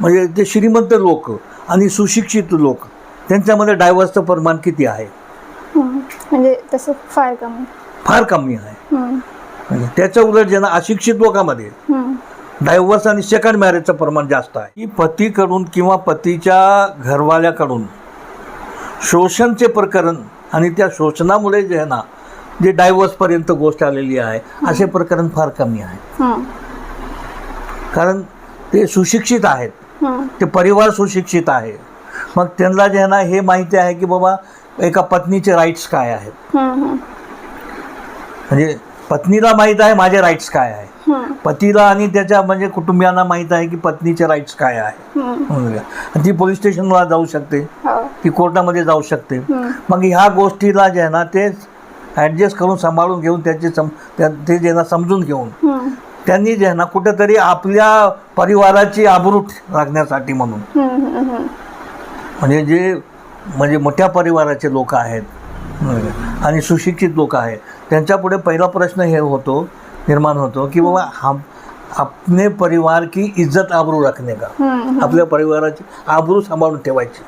म्हणजे ते श्रीमंत लोक आणि सुशिक्षित लोक त्यांच्यामध्ये डायव्हर्सचं प्रमाण किती आहे. म्हणजे तसं फार कमी फार कमी आहे. म्हणजे त्याच्या उलट ज्यांना अशिक्षित लोकांमध्ये. डायव्हर्स आणि सेकंड मॅरेजचं प्रमाण जास्त आहे की पतीकडून किंवा पतीच्या घरवाल्याकडून शोषणचे प्रकरण आणि त्या शोषणामुळे जे ना जे डायव्हर्सपर्यंत गोष्ट आलेली आहे असे प्रकरण फार कमी आहे. कारण ते सुशिक्षित आहेत. ते परिवार सुशिक्षित आहे मग त्यांना जे ना हे माहिती आहे की बाबा एका पत्नीचे राईट्स काय आहेत. म्हणजे पत्नीला माहीत आहे माझे राईट्स काय आहे. पतीला आणि त्याच्या म्हणजे कुटुंबियांना माहीत आहे की पत्नीचे राईट्स काय आहे ती पोलीस स्टेशनला जाऊ शकते हो. ती कोर्टामध्ये जाऊ शकते. मग ह्या गोष्टीला जे आहे ना ते ॲडजस्ट करून सांभाळून घेऊन त्याचे सम ते ना समजून घेऊन. त्यांनी जे ना कुठेतरी आपल्या परिवाराची आबरूट राखण्यासाठी म्हणून. म्हणजे जे म्हणजे मोठ्या परिवाराचे लोक आहेत आणि सुशिक्षित लोक आहेत त्यांच्यापुढे पहिला प्रश्न हे होतो निर्माण होतो की बाबा हम अपने परिवार की इज्जत आबरू रखने का. आपल्या परिवाराची आबरू सांभाळून ठेवायची.